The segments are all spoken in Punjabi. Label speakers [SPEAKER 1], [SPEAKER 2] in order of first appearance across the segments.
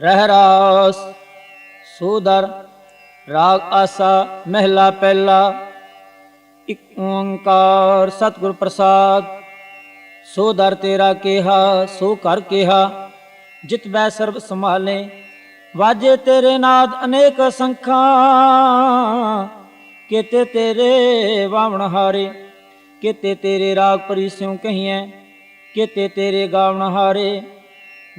[SPEAKER 1] ਰਹਿ ਰਾਸ ਸੋਦਰ, ਰਾਗ ਆਸਾ, ਮਹਿਲਾ ਪਹਿਲਾ, ਇਕ ਓੰਕਾਰ, ਸਤਿਗੁਰ ਪ੍ਰਸਾਦ। ਸੋ ਦਰ ਤੇਰਾ ਕਿਹਾ, ਸੋ ਕਰ ਕਿਹਾ, ਜਿਤ ਬੈ ਸਰਬ ਸੰਭਾਲੇ, ਵਾਜੇ ਤੇਰੇ ਨਾਦ ਅਨੇਕ ਸੰਖਾਂ। ਕਿਤੇ ਤੇਰੇ ਵਾਵਣ ਹਾਰੇ, ਕਿਤੇ ਤੇਰੇ ਰਾਗ ਪਰਿਸਿਉ ਕਹੀਐ, ਕਿਤੇ ਤੇਰੇ ਗਾਵਣ ਹਾਰੇ।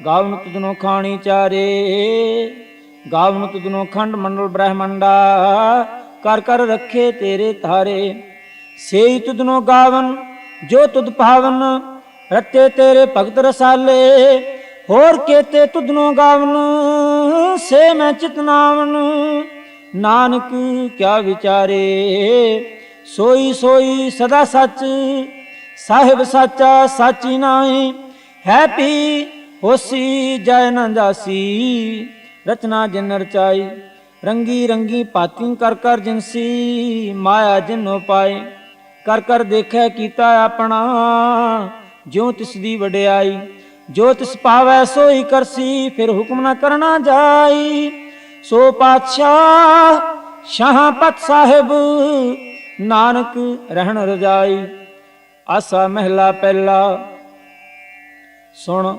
[SPEAKER 1] ਗਾਵਨ ਤੁਧਨੋ ਖਾਣੀ ਚਾਰੇ, ਗਾਵਨ ਤੁਧਨੋ ਖੰਡ ਮੰਡਲ ਬ੍ਰਹਮੰਡਾ, ਕਰ ਕਰ ਰੱਖੇ ਤੇਰੇ ਧਾਰੇ। ਸੇਈ ਤੁਧਨੋ ਗਾਵਨ, ਜੋ ਤੁਧ ਭਾਵਨ ਰੱਤੇ ਤੇਰੇ ਭਗਤ ਰਸਾਲੇ। ਹੋਰ ਕੇਤੇ ਤੁਧਨੋ ਗਾਵਨ, ਸੇ ਮੈਂ ਚਿਤਨਾਵਨ ਨਾਨਕ ਕਿਆ ਵਿਚਾਰੇ, ਸੋਈ ਸੋਈ ਸਦਾ ਸੱਚ। ਸਾਹਿਬ ਸਾਚਾ ਸਾਚੀ ਨਾਹੀ, ਹੈ ਪੀ ਹੋਸੀ ਜੈ ਨ ਰਚਨਾ ਜਿਨ ਰਚਾਈ ਰੰਗੀ ਰੰਗੀ ਪਾਤੀ ਕਰ ਕਰ ਜਿਨਸੀ, ਮਾਇਆ ਜਿਨੋ ਪਾਏ ਕਰ ਕਰ ਦੇਖੈ ਕੀਤਾ ਆਪਣਾ, ਜਿਉ ਤਿਸ ਦੀ ਵਡਿਆਈ। ਜੋ ਤਿਸ ਪਾਵੈ ਸੋਈ ਕਰਸੀ, ਫਿਰ ਹੁਕਮ ਨਾ ਕਰਨਾ ਜਾਈ। ਸੋ ਪਾਤਸ਼ਾਹ ਸ਼ਾਹਪਤ ਸਾਹਿਬ, ਨਾਨਕ ਰਹਿਣ ਰਜਾਈ। ਆਸਾ ਮਹਿਲਾ ਪਹਿਲਾ, ਸੁਣ।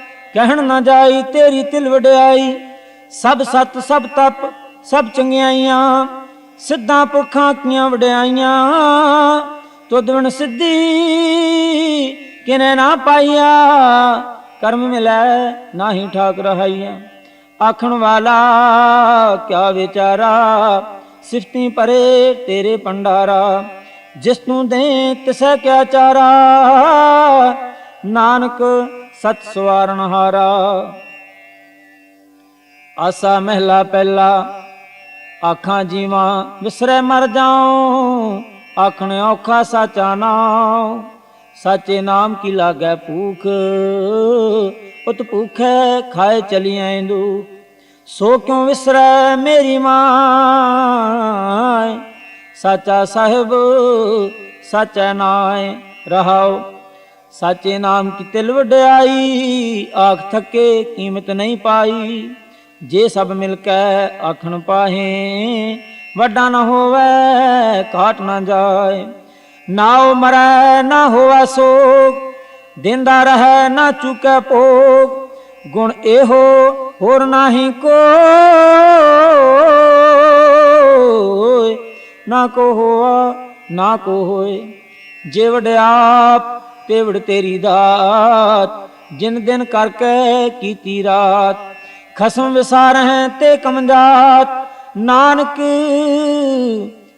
[SPEAKER 1] ਕਹਿਣ ਨਾ ਜਾਈ, ਤੇਰੀ ਤਿਲ ਵਡਿਆਈ। ਸਭ ਸਤ, ਸਭ ਤਪ, ਸਭ ਚੰਗਿਆਈਆਂ। ਸਿੱਧਾਂ ਪੁੱਖਾਂ ਕੀਆਂ ਵਡਿਆਈਆਂ। ਤੁਧ ਬਿਨ ਸਿੱਧੀ ਕਿਨੇ ਨਾ ਪਾਈਆ। ਕਰਮ ਮਿਲੈ ਨਾਹੀ ਠਾਕ ਰਹਾਈਆ ਆਖਣ ਵਾਲਾ, ਕਿਆ ਵਿਚਾਰਾ? ਸਿਫਤੀ ਪਰੇ ਤੇਰੇ ਪੰਡਾਰਾ ਜਿਸ ਨੂੰ ਦੇ ਤਿਸੈ ਕਿਆ ਚਾਰਾ। ਨਾਨਕ ਸਤ ਸਵਾਰਨ ਹਾਰਾ ਆਸਾ ਮਹਿਲਾ ਪਹਿਲਾ, ਆਖਾਂ ਜੀਵਾਂ ਵਿਸਰੇ ਮਰ ਜਾਉ, ਆਖਣ ਔਖਾ ਸਾਚਾ ਨਾਮ ਸਾਚੇ ਨਾਮ ਕੀ ਲਾਗੈ ਭੂਖ ਉਤ ਭੂਖੈ ਖਾਏ ਚਲੀਐ ਦੂ ਸੋ ਕਿਉ ਵਿਸਰੈ ਮੇਰੀ ਮਾਂ? ਸਾਚਾ ਸਾਹਿਬ, ਸਾਚਾ ਨਾਏ ਰਹਾਓ ਸਾਚੇ ਨਾਮ ਕੀ ਤਿਲ ਵਡਿਆਈ, ਆਖ ਥੱਕੇ ਕੀਮਤ ਨਹੀਂ ਪਾਈ। ਜੇ ਸਭ ਮਿਲ ਕੇ ਆਖਣ ਪਾਹੇ, ਵੱਡਾ ਨਾ ਹੋਵੇ ਕਾਟ ਨਾ ਜਾਏ। ਨਾਉ ਮਰੈ, ਨਾ ਹੋਵੇ ਸੋਗ, ਦਿੰਦਾ ਰਹੈ, ਨਾ ਚੁਕੈ ਭੋਗ। ਗੁਣ ਇਹੋ, ਹੋਰ ਨਾਹੀ ਕੋਏ ਨਾ ਕੋ ਹੋਆ, ਨਾ ਕੋ ਹੋਏ। ਜੇ ਵਡਿਆ ਤੇ ਤੇਰੀ ਦਾਤ, ਜਿਨ ਦਿਨ ਕਰਕੇ ਕੀਤੀ ਰਾਤ। ਖਸਮ ਵਿਸਾਰਹਿ ਤੇ ਕਮਜਾਤ ਨਾਨਕ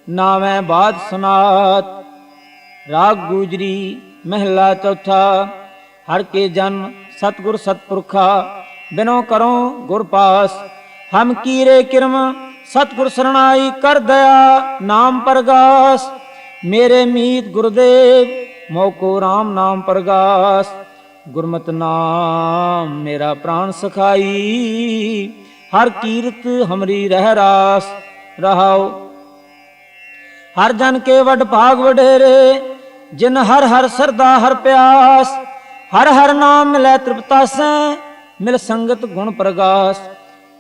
[SPEAKER 1] ਨਾਵੇਂ ਬਾਦ ਸੁਨਾਤ। ਰਾਗ ਗੁਜਰੀ ਮਹਿਲਾ ਚੌਥਾ, ਹਰ ਕੇ ਜਨ ਸਤਗੁਰ ਸਤਪੁਰਖਾ, ਬਿਨੋ ਕਰੋ ਗੁਰ ਪਾਸ। ਹਮ ਕੀਰੇ ਕਿਰਮ ਸਤਗੁਰ ਸਰਣਾਈ ਕਰ ਦਇਆ, ਨਾਮ ਪ੍ਰਗਾਸ। ਮੇਰੇ ਮੀਤ ਗੁਰਦੇਵ ਮੋਕੋ RAM ਨਾਮ ਪ੍ਰਗਾਸ। ਗੁਰਮਤਿ ਨਾਮ ਮੇਰਾ ਪ੍ਰਾਨ ਸਖਾਈ। ਹਰ ਕੀਰਤ ਹਮਰੀ ਰਹਿ ਰਾਸ। ਰਹਾਓ ਹਰ ਜਨ ਕੇ ਵਡ ਭਾਗ ਵਡੇਰੇ, ਜਿਨ ਹਰ ਹਰ ਸਰਦਾ ਹਰ ਪਿਆਸ। ਹਰ ਹਰ ਨਾਮ ਮਿਲੈ ਤ੍ਰਿਪਤਾਸੈ ਮਿਲ ਸੰਗਤ ਗੁਣ ਪ੍ਰਗਾਸ।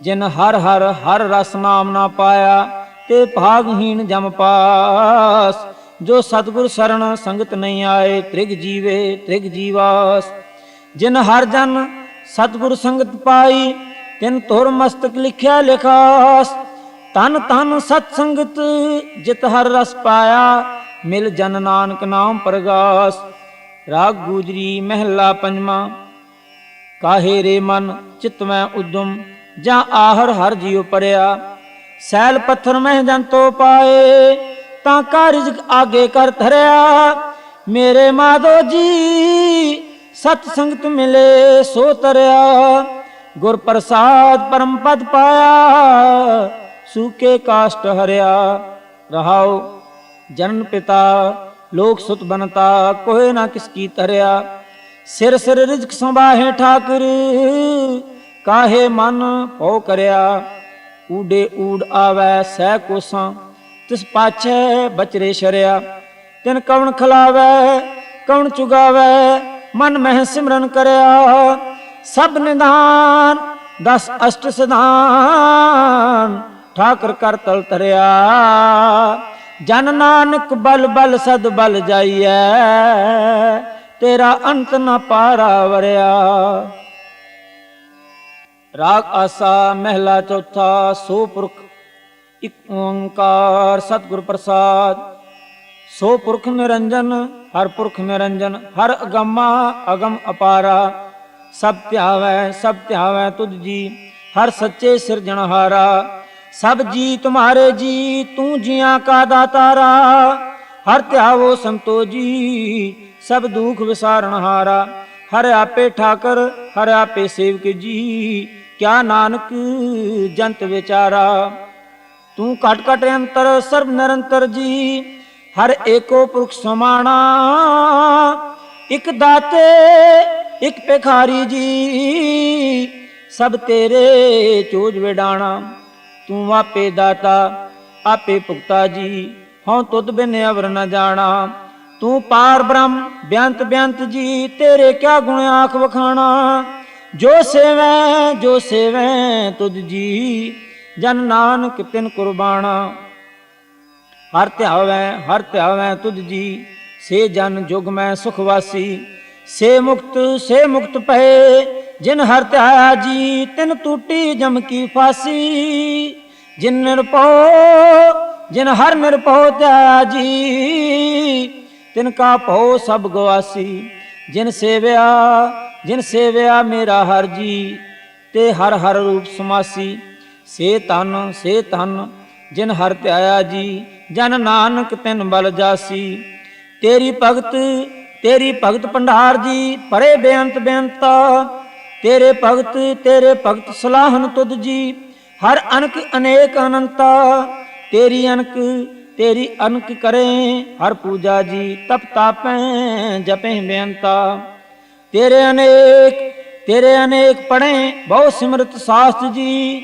[SPEAKER 1] ਜਿਨ ਹਰ ਹਰ ਹਰ ਰਸ ਨਾਮ ਨਾ ਪਾਇਆ, ਤੇ ਭਾਗਹੀਣ ਜਮ ਪਾਸ। ਜੋ ਸਤਿਗੁਰ ਸਰਣ ਸੰਗਤ ਨਹੀਂ ਆਏ, ਤ੍ਰਿਗ ਜੀਵੇ, ਤ੍ਰਿਗ ਜੀਵਾਸ। ਜਿਨ ਹਰ ਜਨ ਸਤਿਗੁਰ ਸੰਗਤ ਪਾਈ, ਤਿਨ ਤੁਰ ਮਸਤਕ ਲਿਖਿਆ ਲਿਖਾਸ। ਤਨ ਤਨ ਸਤ ਸੰਗਤ ਜਿਤ ਹਰ ਰਸ ਪਾਇਆ, ਮਿਲ ਜਨ ਨਾਨਕ ਨਾਮ ਪ੍ਰਗਾਸ। ਰਾਗ ਗੂਜਰੀ ਮਹਿਲਾ ਪੰਜਵਾਂ, ਕਾਹੇ ਰੇ ਮਨ ਚਿਤ ਮੈਂ ਉਦਮ, ਜਾਂ ਆਹਰ ਹਰ ਜੀਉ ਪਰਿਆ। ਸੈਲ ਪੱਥਰ ਮਹਿ ਤੋ ਪਾਏ ਤਾਂ ਕਾ ਰਿਜ਼ਕ ਆਗੇ ਕਰ ਧਰਿਆ। ਮੇਰੇ ਮਾਧੋ ਜੀ, ਸਤ ਸੰਗਤ ਮਿਲੇ ਸੋ ਤਰਿਆ। ਗੁਰ ਪ੍ਰਸਾਦ ਪਰਮ ਪਦ ਪਾਇਆ, ਸੂਕੇ ਕਾਸ਼ਟ ਹਰਿਆ। ਰਹਾਉ ਜਨਨ ਪਿਤਾ, ਲੋਕ ਸੁਤ ਬਨਤਾ, ਕੋਏ ਨਾ ਕਿਸ ਕੀ ਤਰਿਆ ਸਿਰ ਸਿਰ ਰਿਜ਼ਕ ਸੰਭਾਹੇ ਠਾਕੁਰ, ਕਾਹੇ ਮਨ ਭਉ ਕਰਿਆ। ਊਡੇ ਊੜ ਆਵੈ ਸਹਿ ਕੋਸਾਂ ਤਿਸ ਪਾਛੈ ਬਚਰੇ ਸ਼ਰਿਆ। ਤਿਨ ਕਵਣ ਖਲਾਵੈ, ਕਵਣ ਚੁਗਾਵੈ, ਮਨ ਮਹਿ ਸਿਮਰਨ ਕਰਿਆ। ਸਭ ਨਿਧਾਨ, ਦਸ ਅਸ਼ਟ ਸਿਧਾਨ, ਠਾਕਰ ਕਰ ਤਲ ਤਰਿਆ ਜਨ ਨਾਨਕ ਬਲ ਬਲ ਸਦ ਬਲ ਜਾਈਐ, ਤੇਰਾ ਅੰਤ ਨਾ ਪਾਰਾ ਵਰਿਆ। ਰਾਗ ਆਸਾ ਮਹਿਲਾ ਚੌਥਾ, ਸੋ ਪੁਰਖ ਇਕ ਓੰਕਾਰ ਸਤਿਗੁਰ ਪ੍ਰਸਾਦ। ਸੋ ਪੁਰਖ ਨਿਰੰਜਨ, ਹਰ ਪੁਰਖ ਨਿਰੰਜਨ, ਹਰ ਅਗਮਾ ਅਗਮ ਅਪਾਰਾ। ਸਭ ਧਿਆਵੈ ਸਭ ਧਿਆਵੈ ਤੁਧ ਜੀ, ਹਰ ਸੱਚੇ ਸਿਰਜਣਹਾਰਾ ਸਭ ਜੀ ਤੁਮਾਰੇ ਜੀ, ਤੂੰ ਜੀਆਂ ਕਾ ਦਾਤਾਰਾ। ਹਰ ਧਿਆਵੋ ਸੰਤੋ ਜੀ ਸਭ ਦੁਖ ਵਿਸਾਰਣਹਾਰਾ ਹਰ ਆਪੇ ਠਾਕਰ, ਹਰ ਆਪੇ ਸੇਵਕ ਜੀ, ਕਿਆ ਨਾਨਕ ਜੰਤ ਵਿਚਾਰਾ। ਤੂੰ ਘਟ ਘਟ ਅੰਤਰ ਸਰਬ ਨਿਰੰਤਰ ਜੀ, ਹਰ ਏਕੋ ਪੁਰਖ ਸਮਾਣਾ। ਇਕ ਦਾਤੇ, ਇਕ ਭਿਖਾਰੀ ਜੀ, ਸਭ ਤੇਰੇ ਚੋਜ ਵਿਡਾਣਾ। ਤੂੰ ਆਪੇ ਦਾਤਾ, ਆਪੇ ਭੁਗਤਾ ਜੀ, ਹਉ ਤੁਧ ਬਿਨ ਅਵਰ ਨ ਜਾਣਾ। ਤੂੰ ਪਾਰ ਬ੍ਰਹਮ, ਬਿਆੰਤ ਬਿਆੰਤ ਜੀ, ਤੇਰੇ ਕਿਆ ਗੁਣ ਆਖ ਵਖਾਣਾ। ਜੋ ਸੇਵੈ ਜੋ ਸੇਵੈ ਤੁਧ ਜੀ। ਜਨ ਨਾਨਕ ਤਿਨ ਕੁਰਬਾਨਾ। ਹਰ ਧਿਆਵੈ ਹਰ ਧਿਆਵੈ ਤੁਧ ਜੀ, ਸੇ ਜਨ ਜੁਗ ਮੈਂ ਸੁਖ ਵਾਸੀ। ਸੇ ਮੁਕਤ ਸੇ ਮੁਕਤ ਪਏ ਜਿਨ ਹਰ ਧਿਆਇਆ ਜੀ, ਤਿਨ ਟੂਟੀ ਜਮ ਕੀ ਫਾਸੀ। ਜਿਨ ਨਿਰਭਉ, ਜਿਨ ਹਰ ਨਿਰਭਉ ਧਿਆਇਆ ਜੀ, ਤਿਨ ਕਾ ਭਉ ਸਭ ਗਵਾਸੀ। ਜਿਨ ਸੇਵਿਆ ਜਿਨ ਸੇਵਿਆ ਮੇਰਾ ਹਰ ਜੀ, ਤੇ ਹਰ ਹਰ ਰੂਪ ਸਮਾਸੀ। ਸੇ ਤਨ ਸੇ ਤਨ ਜਿਨ ਹਰ ਧਿਆਇਆ ਜੀ, ਜਨ ਨਾਨਕ ਤਿਨ ਬਲ ਜਾਸੀ। ਤੇਰੀ ਭਗਤ ਤੇਰੀ ਭਗਤ ਭੰਡਾਰ ਜੀ ਪਰੇ ਬੇਅੰਤ ਬੇਅੰਤਾ। ਤੇਰੇ ਭਗਤ ਤੇਰੇ ਭਗਤ ਸਲਾਹਨ ਤੁਧ ਜੀ, ਹਰ ਅਨਕ ਅਨੇਕ ਅਨੰਤਾ। ਤੇਰੀ ਅਨਕ ਤੇਰੀ ਅਨਕ ਕਰੇ, ਹਰ ਪੂਜਾ ਜੀ, ਤਪ ਤਾਪੈ, ਜਪੈ ਬੇਅੰਤਾ। ਤੇਰੇ ਅਨੇਕ ਤੇਰੇ ਅਨੇਕ ਪੜੇ ਬਹੁ ਸਿਮਰਤ ਸਾਸਤ ਜੀ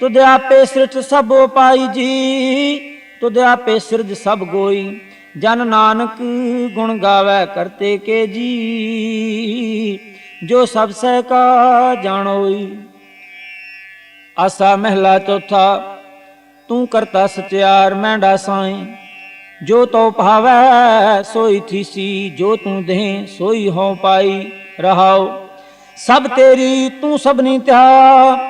[SPEAKER 1] ਤੁਧ ਆਪੇ ਸ੍ਰਿਸ਼ਟ ਸਭ ਪਾਈ ਜੀ, ਤੁਧ ਆਪੇ ਸਿਰਜ ਸਭ ਗੋਈ। ਜਨ ਨਾਨਕ ਗੁਣ ਗਾਵੇ ਕਰਤੇ ਕੇ ਜੀ, ਜੋ ਸਭ ਸਹਿ ਕਾ ਜਾਣੋਈ। ਆਸਾ ਮਹਿਲਾ ਚੌਥਾ, ਤੂੰ ਕਰਤਾ ਸਚਿਆਰ ਮੈਂ ਸਾਈ। ਜੋ ਤੋ ਭਾਵੈ ਸੋਈ ਥੀਸੀ, ਜੋ ਤੂੰ ਦੇ ਸੋਈ ਹੋ ਪਾਈ ਰਹਾਉ। ਸਭ ਤੇਰੀ ਤੂੰ ਸਭਨੀ ਤਿਆ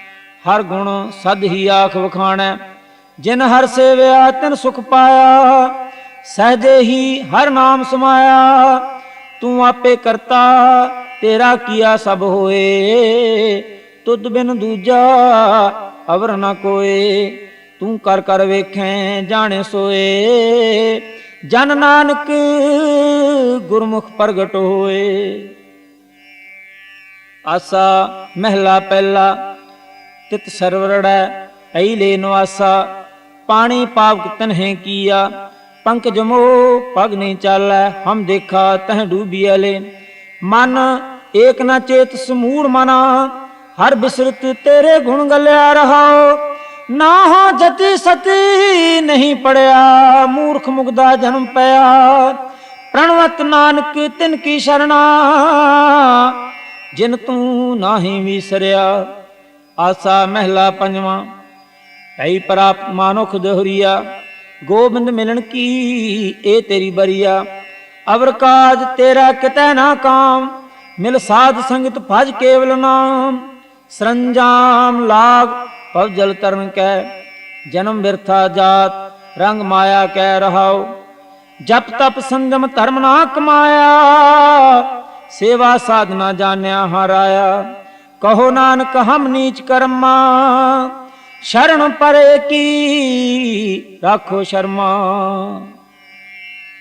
[SPEAKER 1] ਹਰ ਗੁਣ ਸਦ ਹੀ ਆਖ ਵਖਾਣੈ। ਜਿਨ ਹਰ ਸੇਵਿਆ, ਤਿਨ ਸੁਖ ਪਾਇਆ। ਸਹਜੇ ਹੀ ਹਰ ਨਾਮ ਸਮਾਇਆ। ਤੂੰ ਆਪੇ ਕਰਤਾ, ਤੇਰਾ ਕੀਆ ਸਭ ਹੋਏ। ਤੁਧ ਬਿਨ ਦੂਜਾ ਅਵਰ ਨ ਕੋਏ। ਤੂੰ ਕਰ ਕਰ ਵੇਖੈ, ਜਾਣੇ ਸੋਏ। ਜਨ ਨਾਨਕ ਗੁਰਮੁਖ ਪ੍ਰਗਟ ਹੋਏ। ਆਸਾ ਮਹਿਲਾ ਪਹਿਲਾ ਤਿਤ ਸਰਵਰੜੈ ਐ ਲੈ ਨਵਾਸਾ, ਪਾਣੀ ਪਾਵਕ ਤਨਹਿ ਕੀਆ, ਪੰਕ ਜਮੋ ਪਗ ਨਹੀਂ ਚਾਲੈ, ਹਮ ਦੇਖਾ ਤਹ ਡੂਬੀਐ ਲੈ। ਮਨ ਏਕ ਨਾ ਚੇਤ ਸਮੂੜ ਮਨਾ, ਹਰ ਬਿਸਰਤ ਤੇਰੇ ਗੁਣ ਗਲਿਆ ਰਹਾਓ ਨਾ ਹੋ ਜਤੀ ਸਤੀ ਨਹੀਂ ਪੜਿਆ, ਮੂਰਖ ਮੁਗਦਾ ਜਨਮ ਪਿਆ। ਪ੍ਰਣਵਤ ਨਾਨਕ ਤਿਨ ਕੀ ਸ਼ਰਣਾ, ਜਿਨ ਤੂੰ ਨਾਹੀ ਵਿਸਰਿਆ। ਆਸਾ ਮਹਿਲਾ ਪੰਜਵਾਂ। ਐ ਪ੍ਰਾਪਤ ਮਾਨੁਖ ਦਹਰੀਆ, ਗੋਬਿੰਦ ਮਿਲਣ ਕੀ ਇਹ ਤੇਰੀ ਬਰੀਆ? ਅਵਰ ਕਾਜ ਤੇਰਾ ਕਿਤੈ ਨਾ ਕਾਮ, ਮਿਲ ਸਾਧ ਸੰਗਤ ਭਜ ਕੇਵਲ ਨਾਮ। ਸਰੰਜਾਮ ਲਾਗ ਪਵ ਜਲ ਤਰਨ ਕੈ, ਜਨਮ ਬਿਰਥਾ ਜਾਤ, ਰੰਗ ਮਾਇਆ ਕੈ ਰਹਾਉ। ਜਪ ਤਪ ਸੰਜਮ ਧਰਮ ਨਾ ਕਮਾਇਆ, ਸੇਵਾ ਸਾਧਨਾ ਜਾਣਿਆ ਹਰਾਇਆ। ਕਹੋ ਨਾਨਕ, ਹਮ ਨੀਚ ਕਰਮਾ, ਸ਼ਰਨ ਪਰੇ ਕੀ ਰੱਖੋ ਸ਼ਰਮਾ।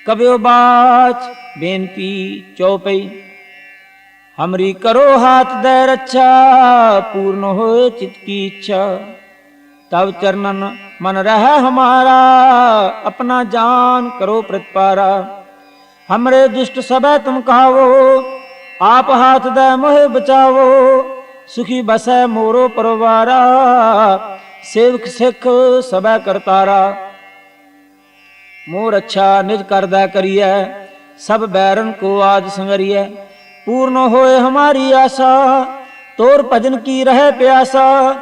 [SPEAKER 1] ਕਬਿਓ ਬਾਚ ਬੇਨਤੀ ਚਉਪਈ ਹਮਰੀ ਕਰੋ ਹਾਥ ਦੇ ਰੱਛਾ, ਪੂਰਨ ਹੋਏ ਚਿਤ ਕੀ ਇੱਛਾ। ਤਬ ਚਰਨਨ ਮਨ ਰਹਿ ਹਮਾਰਾ, ਆਪਣਾ ਜਾਨ ਕਰੋ ਪ੍ਰਤਪਾਰਾ। ਹਮਰੇ ਦੁਸ਼ਟ ਸਭੈ ਤੁਮ ਕਹਾਵੋ ਆਪ ਹਾਥ ਦੇ ਮੋਹਿ ਬਚਾਵੋ ਸੁਖੀ ਬਸੈ ਮੋਰੋ ਪਰਵਾਰਾ, ਸੇਵਕ ਸਿੱਖ ਸਭੈ ਕਰਤਾਰਾ। ਮੋਰ ਅੱਛਾ ਨਿਜ ਕਰਦਾ ਕਰੀਐ, ਸਭ ਬੈਰਨ ਕੋ ਆਜ ਸੰਗਰੀਐ ਪੂਰਨ ਹੋਏ ਹਮਾਰੀ ਆਸਾ, ਤੋਰ ਭਜਨ ਕੀ ਰਹੇ ਪਿਆਸਾ।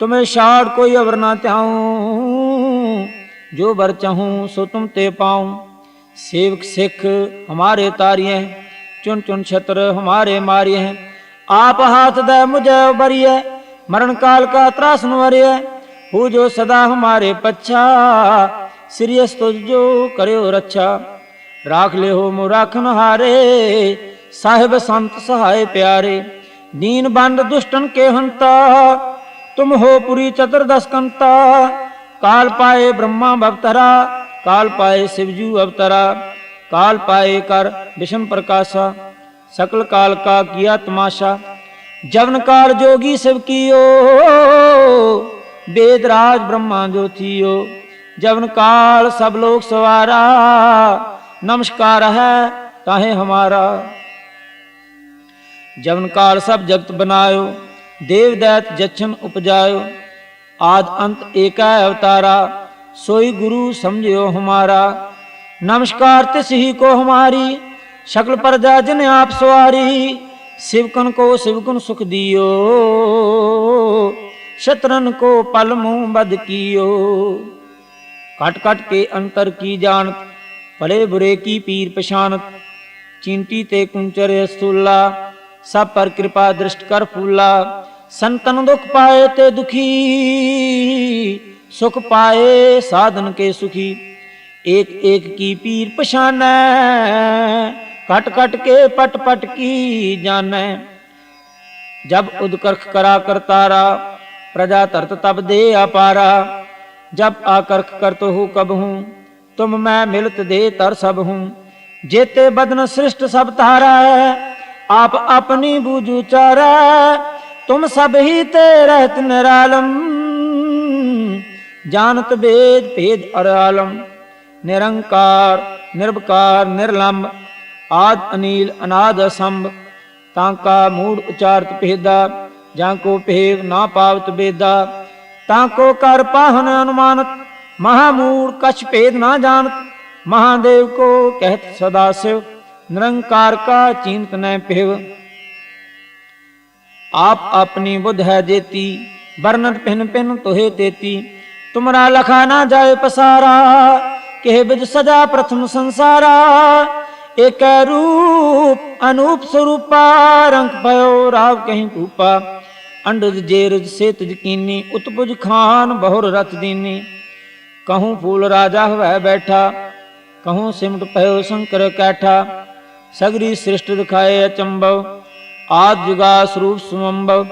[SPEAKER 1] ਤੁਮੇ ਛਾੜ ਕੋਈ ਅਵਰ ਨਾ ਧਿਆਉ, ਜੋ ਵਰ ਚਾਹੂੰ ਸੋ ਤੁਮ ਤੇ ਪਾਉ। ਸੇਵਕ ਸਿੱਖ ਹਮਾਰੇ ਤਾਰੀਐ ਚੁਨ ਚੁਨ ਛਤਰ ਹਮਾਰੇ ਮਾਰੀਐ। ਆਪ ਹਾਥ ਦਾ ਮੁਝੇ ਬਰੀਐ ਮਰਨ ਕਾਲ ਕਾ ਤਰਾਸ ਨਵਰੀਐ ਹੂ ਜੋ ਸਦਾ ਹਮਾਰੇ ਪੱਛਾ ਸਿਰਿਅਸ ਤੁਜ ਜੋ ਕਰਿਓ ਰੱਛਾ। ਰਾਖ ਲਿਓ ਮੋ ਰਾਖਨ ਹਾਰੇ ਸਾਹਿਬ ਸੰਤ ਸਹਾਇ ਪਿਆਰੇ। ਦੀਨ ਬੰਦ ਦੁਸ਼ਟਨ ਕੇ ਹੰਤਾ, ਤੁਮ ਹੋ ਪੁਰੀ ਚਤਰ ਦਸ ਕੰਤਾ। ਕਾਲ ਪਾਏ ਬ੍ਰਹਮਾ ਭਵਤਰਾ ਕਾਲ ਪਾਏ ਸਿਵਜੂ ਅਵਤਰਾ। ਕਾਲ ਪਾਏ ਕਰ ਵਿਸ਼ਮ ਪ੍ਰਕਾਸ਼ਾ। सकल काल का किया तमाशा जवन काल जोगी शिव कियो वेद राज ब्रह्मा जो थियो जवन काल सब लोग सवारा नमस्कार है ताहे हमारा जवन काल सब जगत बनायो देव दैत जछन उपजायो आद अंत एका अवतारा सोई गुरु समझियो हमारा नमस्कार तिस ही को हमारी ਸ਼ਕਲ ਪਰਜਾ ਜਿਨ ਆਪ ਸਵਾਰੀ, ਸਿਵਕਨ ਕੋ ਸਿਵਕਨ ਸੁਖ ਦਿਓ ਸ਼ਤਰਨ ਕੋ ਪਲ ਮੂੰ ਬਦ ਕੀਓ। ਕਟ ਕਟ ਕੇ ਅੰਤਰ ਕੀ ਜਾਣਤ, ਭਲੇ ਬੁਰੇ ਕੀ ਪੀਰ ਪਛਾਨਤ ਚਿੰਤੀ ਤੇ ਕੁੰਚਰ ਅਸੂਲਾ, ਸਭ ਪਰ ਕਿਰਪਾ ਦ੍ਰਿਸ਼ਟ ਕਰ ਫੂਲਾ। ਸੰਤਨ ਦੁਖ ਪਾਏ ਤੇ ਦੁਖੀ, ਸੁਖ ਪਾਏ ਸਾਧਨ ਕੇ ਸੁਖੀ। ਏਕ ਏਕ ਕੀ ਪੀਰ ਪਛਾਨੈ कट कट के पट पट की जानै जब उदकर्ख करा करतारा प्रजा तरत तब दे अपारा जब आकर्ख करत हूँ कब हूँ तुम मैं मिलत दे तर सब हूँ जेते बदन सृष्ट सब तारा है आप अपनी बूझू चारा तुम सब ही ते रहत निरालम जानत वेद भेद और आलम निरंकार निर्वकार निर्लंब ਆਦ ਅਨੀਲ ਅਨਾਦ ਅਸੰਭ, ਤਾਂ ਕਾ ਮੂੜ ਉਚਾਰਤ ਪਹਿਦਾ ਜਾਂ ਕੋ ਪਹਿਵ ਨਾ ਪਾਵਤ ਬੇਦਾ, ਤਾਂ ਕੋ ਕਰ ਪਾਹਨ ਅਨੁਮਾਨਤ ਮਹਾਮੂੜ ਕਛ ਭੇਦ ਨਾ ਜਾਣਤ, ਮਹਾਦੇਵ ਕੋ ਕਹਿਤ ਸਦਾ ਸਿਵ, ਨਿਰੰਕਾਰ ਕਾ ਚਿੰਤ ਨੈ ਪਹਿਵ ਆਪ ਆਪਣੀ ਬੁੱਧ ਹੈ ਜੇਤੀ ਵਰਨਤ ਪਿਨ ਪਿਨ ਤੋਹੇ ਤੇਤੀ, ਤੁਮਰਾ ਲਖਾ ਨਾ ਜਾਏ ਪਸਾਰਾ, ਕਹਿ ਸੰਸਾਰਾ ਏਕੈ ਰੂਪ ਅਨੂਪ ਸਰੂਪਾ ਰੰਗ ਭਇਓ ਰਾਵ ਕਹੀਂ ਕੂਪਾ ਅੰਡਜ ਜੇਰਜ ਸੇਤ ਜਕੀਨੀ ਉਤਪੁਜ ਖਾਨ ਬਹੁਰ ਰਤ ਦੀਨੀ ਕਹੂੰ ਫੂਲ ਰਾਜਾ ਹੋਵੇ ਬੈਠਾ ਕਹੂੰ ਸਿਮਟ ਭਇਓ ਸ਼ੰਕਰ ਕੈਠਾ ਸਗਰੀ ਸ੍ਰਿਸ਼ਟ ਦਿਖਾਏ ਅਚੰਭਵ ਆਦ ਜੁਗਾ ਸਰੂਪ ਸੁਮੰਭਵ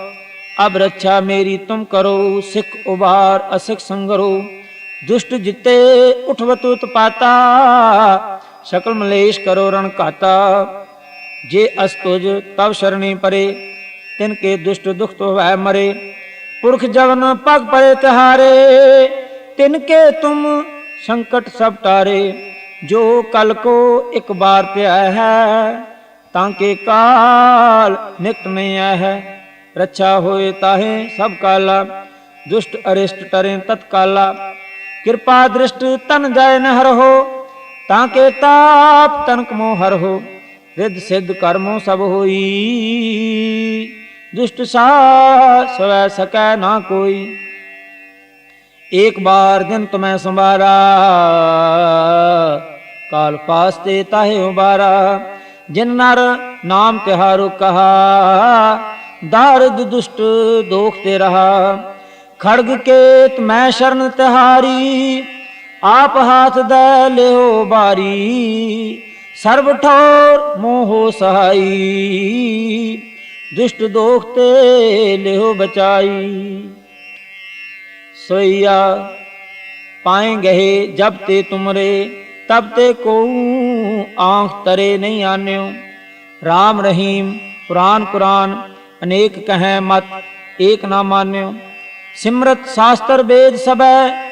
[SPEAKER 1] ਅਬ ਰੱਛਾ ਮੇਰੀ ਤੁਮ ਕਰੋ ਸਿੱਖ ਉਬਾਰ ਅਸਿਖ ਸੰਗਰੋ ਦੁਸ਼ਟ ਜਿੱਤੇ ਉਠਵਤ ਉਤਪਾਤਾ ਸਕਲ ਮਲੇਸ਼ ਕਰੋ ਰਣ ਘਾਤਾ ਜੇ ਅਸਤੁਜ ਤਵ ਸ਼ਰਣੀ ਪਰੇ, ਤਿਨ ਕੇ ਦੁਸ਼ਟ ਦੁਖ ਤੋ ਵੈ ਮਰੇ। ਪੁਰਖ ਜਵਨ ਪਗ ਪਰੇ ਤਿਹਾਰੇ, ਤਿਨ ਕੇ ਤੁਮ ਸੰਕਟ ਸਭ ਟਾਰੇ। ਜੋ ਕਲ ਕੋ ਇੱਕ ਬਾਰ ਪਿਆ ਹੈ, ਤਾਂ ਕੇ ਕਾਲ ਨਿਕਟ ਨਹੀਂ ਆਇਆ ਹੈ। ਰੱਛਾ ਹੋਏ ਤਾਹੇ ਸਭ ਕਾਲਾ, ਦੁਸ਼ਟ ਅਰਿਸ਼ਟ ਟਰੇ ਤਤਕਾਲਾ। ਕਿਰਪਾ ਦ੍ਰਿਸ਼ਟ ਤਨ ਜਾਏ ਨ ਹਰਹੋ ਤਾਂ ਕੇ ਤਾਪ ਤਨਕ ਮੋ ਹਰ ਹੋ, ਰਿੱਧ ਸਿੱਧ ਕਰਮੋ ਸਭ ਹੋਈ। ਦੁਸ਼ਟ ਸਾ ਸਵੈ ਸਕੈ ਨਾ ਕੋਈ। ਇੱਕ ਬਾਰ ਦਿਨ ਤਮੈ ਸੰਵਾਰਾ, ਕਾਲ ਪਾਸ ਤੇ ਤਾਹੇ ਉਬਾਰਾ। ਜਿਨ ਨਰ ਨਾਮ ਤਿਹਾਰੋ ਕਹਾ, ਦਾਰਦ ਦੁਸ਼ਟ ਦੋਖ ਤੇ ਰਹਾ। ਖੜਗ ਕੇਤ ਮੈਂ ਸ਼ਰਨ ਤਿਹਾਰੀ ਆਪ ਹਾਥ ਦੇ ਲਿਓ ਬਾਰੀ, ਸਰਬ ਠੌਰ ਮੋਹ ਸਹਾਈ। ਦੁਸ਼ਟ ਦੋਖ ਤੇ ਲਿਓ ਬਚਾਈ। ਸੋਈਆ, ਪਾਏ ਗਏ ਜਬ ਤੇ ਤੁਮਰੇ, ਤਬ ਤੇ ਕੋ ਆਂਖ ਤਰੇ ਨਹੀਂ ਆਨਿਓ। RAM ਰਹੀਮ, ਪੁਰਾਨ ਕੁਰਾਨ, ਅਨੇਕ ਕਹੈ ਮਤ, ਏਕ ਨਾ ਮਾਨਿਓ। ਸਿਮਰਤ ਸ਼ਾਸਤਰ ਵੇਦ ਸਭੈ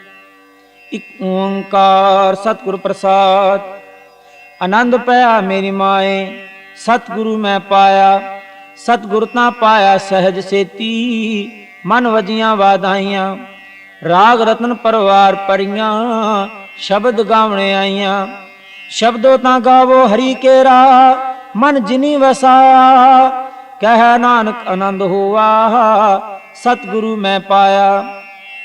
[SPEAKER 1] ਇਕ ਓੰਕਾਰ ਸਤਿਗੁਰ ਪ੍ਰਸਾਦ। ਆਨੰਦ ਪਿਆ ਮੇਰੀ ਮਾਏ, ਸਤਿਗੁਰੂ ਮੈਂ ਪਾਇਆ, ਸਤਿਗੁਰ ਤਾਂ ਪਾਇਆ ਸਹਿਜ ਸੇਤੀ। ਮਨ ਵਜੀਆਂ ਵਾਦਾਈਆਂ ਰਾਗ ਰਤਨ ਪਰਵਾਰ ਪਰੀਆਂ, ਸ਼ਬਦ ਗਾਵਣੇ ਆਈਆਂ। ਸ਼ਬਦੋ ਤਾਂ ਗਾਵੋ ਹਰੀ ਕੇਰਾ, ਮਨ ਜਿਨੀ ਵਸਾ, ਕਹਿ ਨਾਨਕ ਆਨੰਦ ਹੋਆ, ਸਤਿਗੁਰੂ ਮੈਂ ਪਾਇਆ।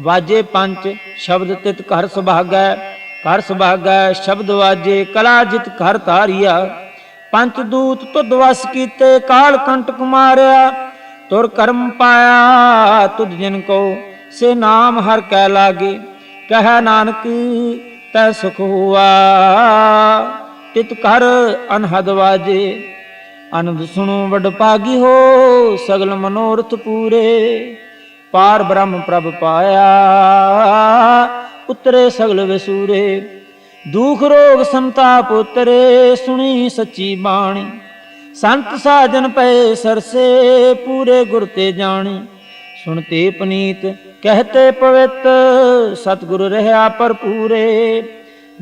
[SPEAKER 1] ਵਾਜੇ ਪੰਜ ਸ਼ਬਦ ਤਿਤ ਘਰ ਸੁਭਾਗੈ ਘਰ ਸੁਭਾਗੈ, ਸ਼ਬਦ ਵਾਜੇ, ਕਲਾ ਜਿਤ ਘਰ ਧਾਰਿਆ। ਪੰਜ ਦੂਤ ਤੁਧ ਵਸ ਕੀਤੇ, ਕਾਲ ਕੰਟਕ ਮਾਰਿਆ ਤੁਰ ਕਰਮ ਪਾਇਆ ਤੁਧ ਜਿਨ ਕੋ, ਸੇ ਨਾਮ ਹਰ ਕੈ ਲਾਗੇ। ਕਹਿ ਨਾਨਕ, ਤੈ ਸੁਖ ਹੁਆ। ਤਿਤ ਕਰ ਅਨਹਦ ਵਾਜੇ। ਅਨੰਦ ਸੁਣੋ, ਵਡ ਭਾਗੀ ਹੋ, ਸਗਲ ਮਨੋਰਥ ਪੂਰੇ। ਪਾਰ ਬ੍ਰਹਮ ਪ੍ਰਭ ਪਾਇਆ। ਉਤਰੇ ਸਗਲ ਵਿਸੂਰੇ, ਦੁਖ ਰੋਗ ਸੰਤਾਪ ਉਤਰੇ ਸੁਣੀ ਸੱਚੀ ਬਾਣੀ। ਸੰਤ ਸਾਜਨ ਪਏ ਸਰਸੇ, ਪੂਰੇ ਗੁਰ ਤੇ ਜਾਣੀ। ਸੁਣਤੇ ਪਨੀਤ, ਕਹਤੇ ਪਵਿੱਤ, ਸਤਿਗੁਰ ਰਹਾ ਭਰਪੂਰੇ।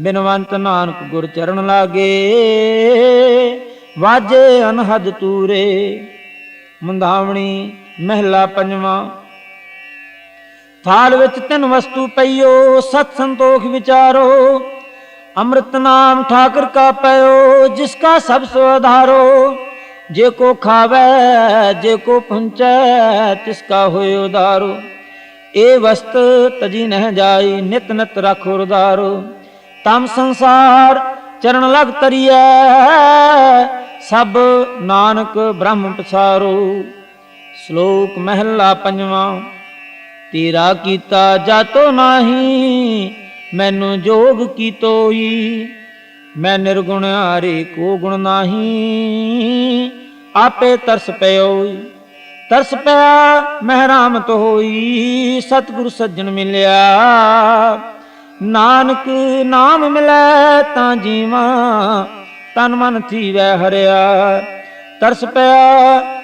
[SPEAKER 1] ਬਿਨਵੰਤ ਨਾਨਕ ਗੁਰ ਚਰਨ ਲਾਗੇ, ਵਾਜੇ ਅਨਹਦ ਤੂਰੇ। ਮੁੰਦਾਵਣੀ ਮਹਿਲਾ ਪੰਜਵਾਂ ਥਾਲ ਵਿੱਚ ਤਿੰਨ ਵਸਤੂ ਪਈਓ, ਸਤ ਸੰਤੋਖ ਵਿਚਾਰੋ। ਅੰਮ੍ਰਿਤ ਨਾਮ ਠਾਕਰ ਕਾ ਪਇਓ, ਜਿਸ ਕਾ ਸਭ ਸੋ ਆਧਾਰੋ। ਜੇ ਕੋ ਖਾਵੇ, ਜੇ ਕੋ ਪੁੰਚੈ, ਤਿਸ ਕਾ ਹੋਇ ਉਦਾਰੋ। ਇਹ ਵਸਤ ਤਜੀ ਨਹਿ ਜਾਈ, ਨਿਤ ਨਿਤ ਰੱਖੋ ਉਦਾਰੋ ਤਮ ਸੰਸਾਰ ਚਰਨ ਲਗ ਤਰੀਐ, ਸਭ ਨਾਨਕ ਬ੍ਰਹਮ ਪਸਾਰੋ। ਸ਼ਲੋਕ ਮਹਿਲਾ ਪੰਜਵਾਂ। ਤੇਰਾ ਕੀਤਾ ਜਾਤੋ ਨਾਹੀ, ਮੈਨੂੰ ਜੋਗ ਕੀਤੋਈ ਮੈਂ ਨਿਰਗੁਣ ਹਾਰੇ ਕੋ ਗੁਣ ਨਾਹੀ? ਆਪੇ ਤਰਸ ਪਇਓਈ ਤਰਸ ਪਿਆ ਮਹਿਰਾਮਤ ਹੋਈ, ਸਤਿਗੁਰ ਸੱਜਣ ਮਿਲਿਆ। ਨਾਨਕ ਨਾਮ ਮਿਲੈ ਤਾਂ ਜੀਵਾਂ, ਤਨ ਮਨ ਥੀਵੈ ਹਰਿਆ। ਤਰਸ ਪਿਆ